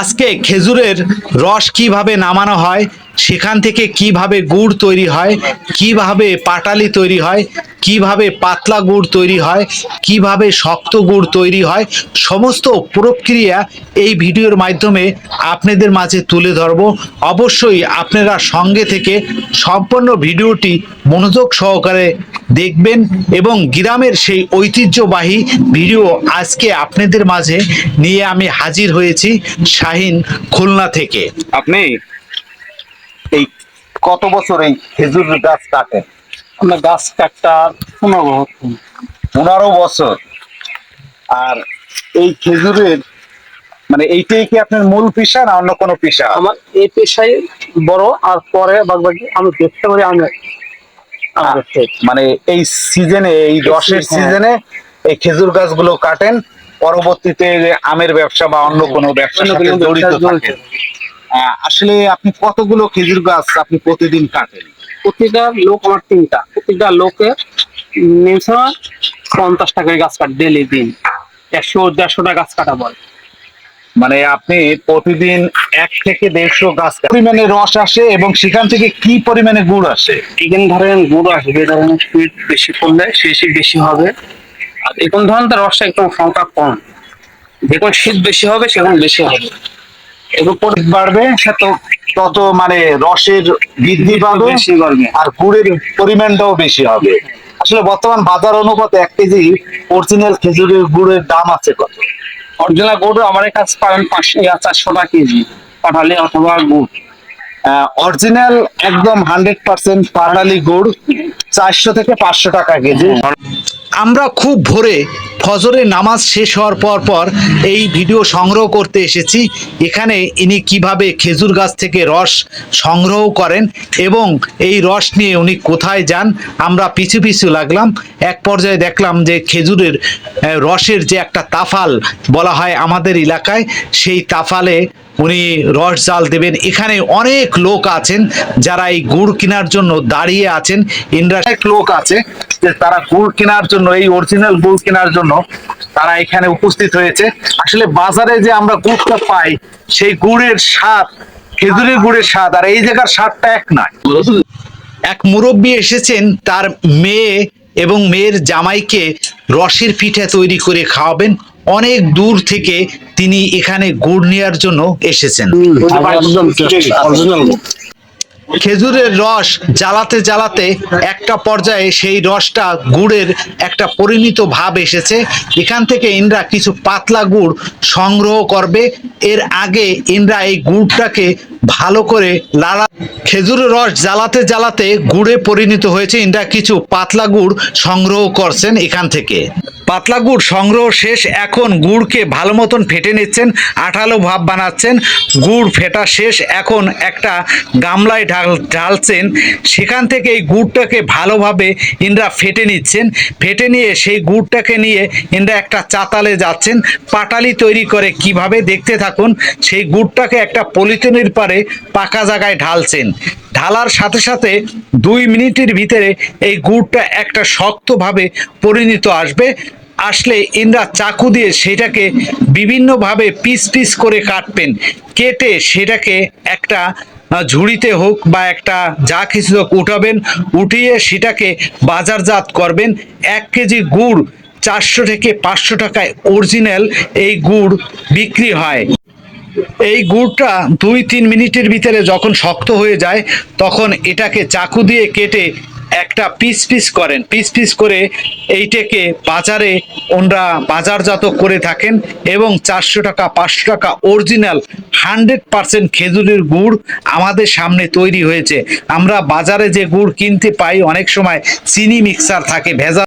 আজকে খেজুরের রস কীভাবে নামানো হয়, সেখান থেকে কীভাবে গুড় তৈরি হয়, কীভাবে পাটালি তৈরি হয় কীভাবে পাতলা গুড় তৈরি হয়, কীভাবে শক্ত গুড় তৈরি হয়, সমস্ত প্রক্রিয়া এই ভিডিওর মাধ্যমে আপনাদের মাঝে তুলে ধরব। অবশ্যই আপনারা সঙ্গে থেকে সম্পূর্ণ ভিডিওটি মনোযোগ সহকারে দেখবেন এবং গ্রামের সেই ঐতিহ্যবাহী ভিডিও আজকে আপনাদের মাঝে নিয়ে আমি হাজির হয়েছি শাহিন খুলনা থেকে। আপনি এই কত বছর এই খেজুর গাছ কাটেন? আমরা গাছ কাটটা পনেরো বছর। পনেরো বছর। আর এই খেজুরের মানে এইটাই কি আপনার মূল পেশা না অন্য কোনো পেশা? আমার এই পেশায় বড় আর পরে বাকি আমি ব্যবসা করি আমি ব্যবসা। মানে এই সিজনে এই রসের হ্যাঁ। সিজনে এই খেজুর গাছগুলো কাটেন পরবর্তীতে আমের ব্যবসা বা অন্য কোনো ব্যবসার সাথে জড়িত থাকেন। আসলে আপনি কতগুলো খেজুর গাছ আপনি প্রতিদিন কাটেন? প্রতিটা লোক আমার তিনটা। প্রতিটা লোকে মিনিমাম পঞ্চাশ টাকার গাছ কাট ডেলি দিন। একশো দেড়শোটা গাছ কাটা বলে। মানে আপনি প্রতিদিন এক থেকে দেড়শো গাছ। পরিমাণে রস আসে এবং সেখান থেকে কি পরিমাণে গুড় আসে? এখানে ধরেন গুঁড়ো আসবে এই ধরনের স্পিড বেশি করলে শেষে বেশি হবে। আর এখন ধরেন তার রসটা একদম সংখ্যা কম। যখন শীত বেশি হবে সেখন বেশি হবে। এবং পরে বাড়বে সে তো তত মানে রসের বৃদ্ধি পাবে আর গুড়ের পরিমাণটাও বেশি হবে। আসলে বর্তমান বাজার অনুপাতে এক কেজি অরিজিনাল খেজুরের গুড়ের দাম আছে কত? অরিজিনাল গুড় আমার কাছে পাবেন পাঁচশো ইয়া চারশো টাকা কেজি পাঠালে অথবা গুড়। অরিজিনাল একদম হান্ড্রেড পার্সেন্ট পাহাড়ালি গুড় চারশো থেকে পাঁচশো টাকা কেজি। আমরা খুব ভোরে ফজরের নামাজ শেষ হওয়ার পর পর এই ভিডিও সংগ্রহ করতে এসেছি। এখানে ইনি কীভাবে খেজুর গাছ থেকে রস সংগ্রহ করেন এবং এই রস নিয়ে উনি কোথায় যান, আমরা পিছু পিছু লাগলাম। এক পর্যায়ে দেখলাম যে খেজুরের রসের যে একটা তাফাল বলা হয় আমাদের এলাকায়, সেই তাফালে উনি রস জাল দেবেন। এখানে অনেক লোক আছেন যারা এই গুড় কেনার জন্য দাঁড়িয়ে আছেন। অনেক লোক আছে। যে তারা গুড় কেনার জন্য এই অরিজিনাল গুড় কেনার জন্য তারা এখানে উপস্থিত হয়েছে। আসলে বাজারে যে আমরা গুড়টা পাই সেই গুড়ের স্বাদ খেজুরের গুড়ের স্বাদ আর এই জায়গার স্বাদটা এক নয়। এক মুরব্বী এসেছেন তার মেয়ে এবং মেয়ের জামাইকে রসের পিঠা তৈরি করে খাওয়াবেন। অনেক দূর থেকে তিনি এখানে গুড় নেওয়ার জন্য এসেছেন। খেজুরের রস জ্বালাতে জ্বালাতে একটা পর্যায়ে সেই রসটা গুড়ের একটা পরিণত ভাব এসেছে। এখান থেকে ইন্দ্রা কিছু পাতলা গুড় সংগ্রহ করবে। এর আগে ইন্দ্রা এই গুড়টাকে ভালো করে লালা খেজুরের রস জ্বালাতে জ্বালাতে গুড়ে পরিণত হয়েছে। ইন্দ্রা কিছু পাতলা গুড় সংগ্রহ করছেন এখান থেকে। পাতলা গুড় সংগ্রহ শেষ, এখন গুড়কে ভালো মতন ফেটে নিচ্ছেন, আঠালো ভাব বানাচ্ছেন, গুড় ফেটা শেষ, এখন একটা গামলায় ঢাল, ঢালছেন, সেখান থেকে এই গুড়টাকে ভালোভাবে ইন্দ্রা ফেটে নিচ্ছেন, ফেটে নিয়ে সেই গুড়টাকে নিয়ে ইন্দ্রা একটা চাতালে যাচ্ছেন, পাটালি তৈরি করে কীভাবে দেখতে থাকুন, সেই গুড়টাকে একটা পলিথিনের পারে পাকা জায়গায় ঢালছেন, ঢালার সাথে সাথে দুই মিনিটের ভিতরে এই গুড়টা একটা শক্তভাবে পরিণত আসবে আসলে ইন্দ্রা চাকু দিয়ে সেটাকে বিভিন্নভাবে পিস পিস করে কাটবেন। কেটে সেটাকে একটা ঝুড়িতে হোক বা একটা যা কিছু হোক উঠাবেন, উঠিয়ে সেটাকে বাজারজাত করবেন। এক কেজি গুড় চারশো থেকে পাঁচশো টাকায় অরিজিনাল এই গুড় বিক্রি হয়। এই গুড়টা দুই তিন মিনিটের ভিতরে যখন শক্ত হয়ে যায়, তখন এটাকে চাকু দিয়ে কেটে একটা পিস পিস করেন, পিস পিস করে এইটাকে বাজারে ওনরা বাজারজাত করে থাকেন এবং চারশো টাকা, পাঁচশো টাকা অরিজিনাল হান্ড্রেড পারসেন্ট খেজুরের গুড় আমাদের সামনে তৈরি হয়েছে। আমরা বাজারে যে গুড় কিনতে পাই, অনেক সময় চিনি মিক্সার থাকে ভেজা